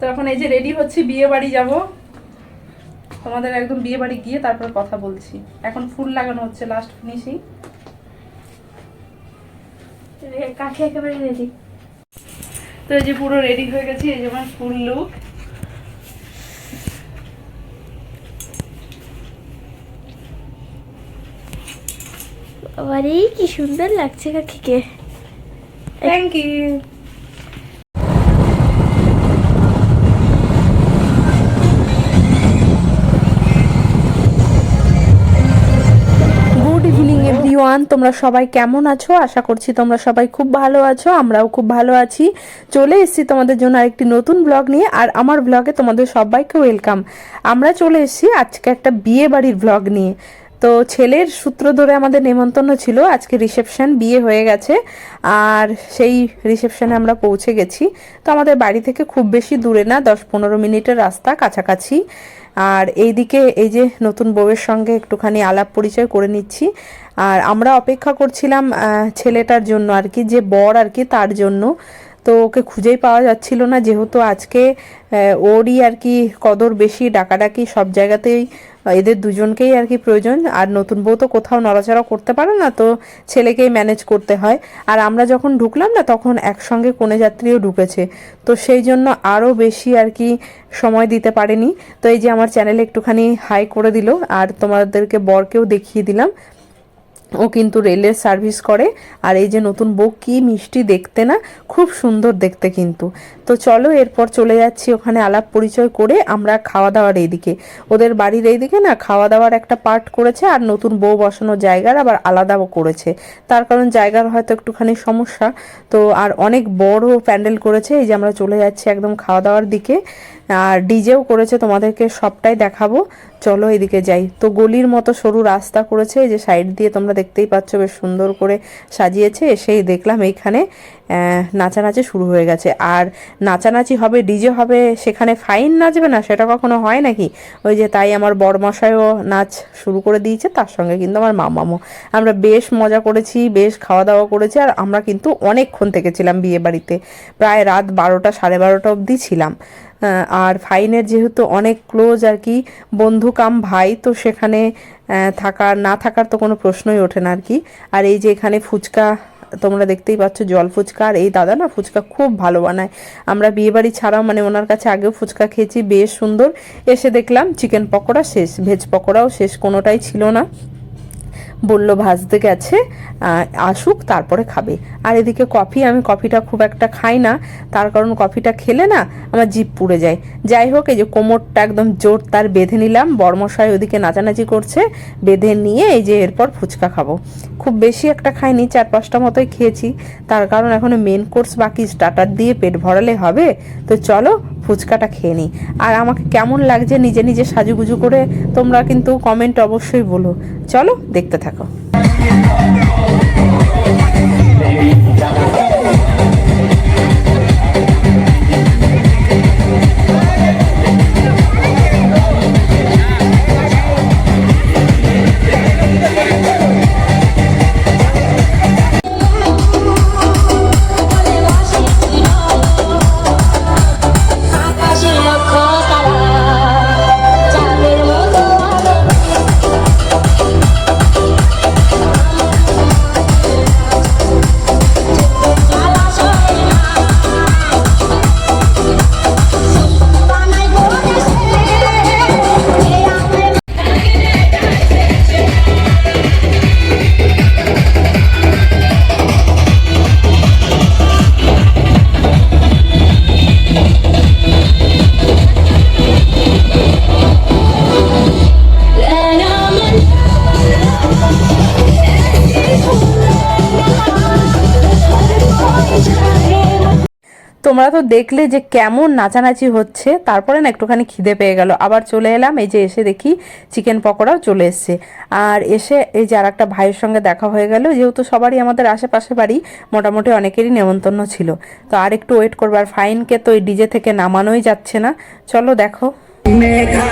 তো এখন এই যে রেডি হচ্ছি বিয়ে বাড়ি যাব। তোমাদের একদম বিয়ে বাড়ি গিয়ে তারপর কথা বলছি। এখন ফুল লাগানো হচ্ছে লাস্ট ফিনিশিং কাকে একেবারে রেডি তো এই যে পুরো রেডি হয়ে গেছি এই যে আমার ফুল লুক বাবারে কি সুন্দর লাগছে কাকিকে থ্যাংক ইউ তোমরা সবাই কেমন আছো? আশা করছি তোমরা সবাই খুব ভালো আছো, আমরাও খুব ভালো আছি। চলে এসেছি তোমাদের জন্য আরেকটি নতুন ব্লগ নিয়ে, আর আমার ব্লগে তোমাদের সবাইকে ওয়েলকাম আমরা চলে এসেছি আজকে একটা বিয়ে বাড়ির ব্লগ নিয়ে। তো ছেলের সূত্র ধরে আমাদের নেমন্তন্ন ছিল, আজকে রিসেপশন, বিয়ে হয়ে গেছে, আর সেই রিসেপশনে আমরা পৌঁছে গেছি। তো আমাদের বাড়ি থেকে খুব বেশি দূরে না, দশ পনেরো মিনিটের রাস্তা কাছাকাছি। আর এইদিকে এই যে নতুন বউয়ের সঙ্গে একটুখানি আলাপ পরিচয় করে নিচ্ছি। আর আমরা অপেক্ষা করছিলাম ছেলেটার জন্য আর কি, যে বর আর কি তার জন্য। তো ওকে খুঁজেই পাওয়া যাচ্ছিল না, যেহেতু আজকে ওরই আর কি কদর বেশি, ডাকাডাকি সব জায়গাতেই এদের দুজনকেই আর কি প্রয়োজন। আর নতুন বউ তো কোথাও নড়াচড়া করতে পারে না, তো ছেলেকেই ম্যানেজ করতে হয়। আর আমরা যখন ঢুকলাম না, তখন একসঙ্গে কোনে যাত্রীও ঢুকেছে। তো সেই জন্য আরও বেশি আর কি সময় দিতে পারেনি। তো এই যে আমার চ্যানেলে একটুখানি হাই করে দিল, আর তোমাদেরকে বরকেও দেখিয়ে দিলাম। ও কিন্তু রেলের সার্ভিস করে। আর এই যে নতুন বউ, কি মিষ্টি দেখতে না? খুব সুন্দর দেখতে কিন্তু। তো চলো এরপর চলে যাচ্ছি ওখানে আলাপ পরিচয় করে আমরা খাওয়া দাওয়ার এইদিকে। ওদের বাড়ির এইদিকে না খাওয়া দাওয়ার একটা পার্ট করেছে আর নতুন বউ বসানোর জায়গার আবার আলাদাও করেছে। তার কারণ জায়গার হয়তো একটুখানি সমস্যা। তো আর অনেক বড় প্যান্ডেল করেছে। এই যে আমরা চলে যাচ্ছি একদম খাওয়া দাওয়ার দিকে। আর ডিজেও করেছে, তোমাদেরকে সবটাই দেখাবো। চলো এদিকে যাই। তো গলির মতো সরু রাস্তা করেছে যে সাইড দিয়ে তোমরা দেখতেই পাচ্ছ বেশ সুন্দর করে সাজিয়েছে। এসেই দেখলাম এইখানে নাচানাচি শুরু হয়ে গেছে। আর নাচানাচি হবে, ডিজে হবে, সেখানে ফাইন নাচবে না? সেটা কখনো হয় নাকি? ওই যে তাই আমার বরমশাইও নাচ শুরু করে দিয়েছে, তার সঙ্গে কিন্তু আমার মামামও। আমরা বেশ মজা করেছি, বেশ খাওয়া দাওয়া করেছি, আর আমরা কিন্তু অনেকক্ষণ থেকেছিলাম বিয়ে বাড়িতে প্রায় রাত বারোটা, সাড়ে বারোটা অবধি ছিলাম। আর ফাইনের যেহেতু অনেক ক্লোজ আর কি বন্ধু কাম ভাই, তো সেখানে থাকার, না থাকার তো কোনো প্রশ্নই ওঠে না আর কি। আর এই যে এখানে ফুচকা, তোমরা দেখতেই পাচ্ছ জল ফুচকা, আর এই দাদা না ফুচকা খুব ভালো বানায়। আমরা বিয়েবাড়ি ছাড়াও মানে ওনার কাছে আগেও ফুচকা খেয়েছি, বেশ সুন্দর। এসে দেখলাম, চিকেন পকোড়া শেষ, ভেজ পকোড়াও শেষ, কোনোটাই ছিল না। বলল, ভাজতে গেছে আসুক, তারপরে খাবে। আর এদিকে কফি, আমি কফিটা খুব একটা খাই না, তার কারণ কফিটা খেলে না আমার জিভ পুড়ে যায়। যাই হোক, এই যে কোমরটা একদম জোর, তার বেঁধে নিলাম বর্মশাই ওদিকে নাচানাচি করছে, বেঁধে নিয়ে এই যে এরপর ফুচকা খাব। খুব বেশি একটা খাইনি, চার পাঁচটা মতোই খেয়েছি, তার কারণ এখনও মেন কোর্স বাকি স্টার্টার দিয়ে পেট ভরালে হবে, তো চলো ফুচকাটা খেয়ে নিই। আর আমাকে কেমন লাগছে নিজে নিজে সাজুগুজু করে তোমরা কিন্তু কমেন্ট অবশ্যই বলো। চলো দেখতে থাকো। তোমরা তো দেখলে যে কেমন নাচানাচি হচ্ছে তারপরে না একটুখানি খিদে পেয়ে গেল আবার চলে এলাম এই যে এসে দেখি চিকেন পকোড়াও চলে এসছে আর এসে এই যে আর একটা ভাইয়ের সঙ্গে দেখা হয়ে গেল যেহেতু সবারই আমাদের আশেপাশে বাড়ি মোটামুটি অনেকেরই নেমন্তন্ন ছিল তো আর একটু ওয়েট করব আর ফাইনকে তো এই ডিজে থেকে নামানোই যাচ্ছে না চলো দেখো Megha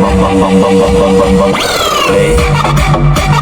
Bum bum bum bum bum bum bum. Play.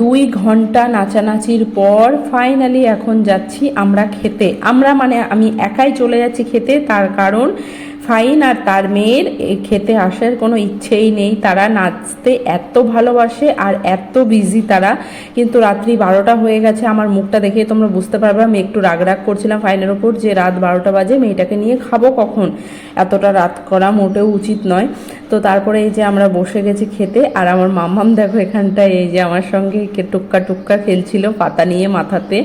দুই ঘণ্টা নাচানাচির পর ফাইনালি এখন যাচ্ছি আমরা খেতে। আমরা মানে আমি একাই চলে যাচ্ছি খেতে, তার কারণ ফাইন আর তার মেয়ের খেতে আসার কোনো ইচ্ছেই নেই। তারা নাচতে এত ভালোবাসে আর এত বিজি তারা। কিন্তু রাত্রি বারোটা হয়ে গেছে। আমার মুখটা দেখে তোমরা বুঝতে পারবে, আমি একটু রাগ রাগ করছিলাম ফাইনের ওপর যে রাত বারোটা বাজে, মেয়েটাকে নিয়ে খাব কখন? এতটা রাত করা মোটেও উচিত নয়। তো তারপরে এই যে আমরা বসে গেছি খেতে, আর আমার মাম্মাম দেখো এখানটায় এই যে আমার সঙ্গে টুক্কা টুক্কা খেলছিল পাতা নিয়ে মাথাতে।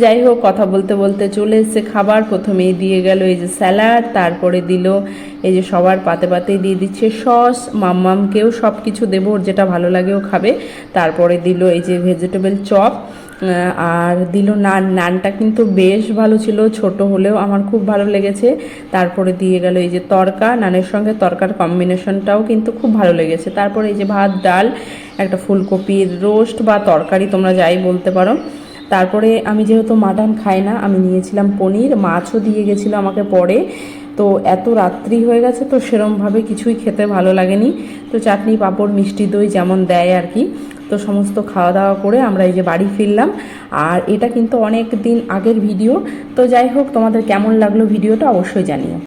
যাই হোক, কথা বলতে বলতে চলে এসেছে খাবার। প্রথমেই দিয়ে গেল এই যে স্যালাড, তারপরে দিল এই যে সবার পাতে পাতেই দিয়ে দিচ্ছে সস। মাম্মামকেও সব কিছু দেবো, ওর যেটা ভালো লাগে ও খাবে। তারপরে দিল এই যে ভেজিটেবল চপ আর দিল নান। নানটা কিন্তু বেশ ভালো ছিল, ছোট হলেও আমার খুব ভালো লেগেছে। তারপরে দিয়ে গেল এই যে তরকা, নানের সঙ্গে তরকার কম্বিনেশনটাও কিন্তু খুব ভালো লেগেছে। তারপরে এই যে ভাত, ডাল, একটা ফুলকপির রোস্ট বা তরকারি, তোমরা যাই বলতে পারো। তারপরে আমি যেহেতু মাটন খাই না, আমি নিয়েছিলাম পনির, মাছও দিয়ে গেছিল আমাকে পরে। তো এত রাত্রি হয়ে গেছে, তো সেরমভাবে কিছুই খেতে ভালো লাগেনি। তো চাটনি, পাঁপড়, মিষ্টি দই যেমন দেয় আর কি। তো সমস্ত খাওয়া দাওয়া করে আমরা এই যে বাড়ি ফিরলাম। আর এটা কিন্তু অনেক দিন আগের ভিডিও। তো যাই হোক, তোমাদের কেমন লাগল ভিডিওটা অবশ্যই জানিও।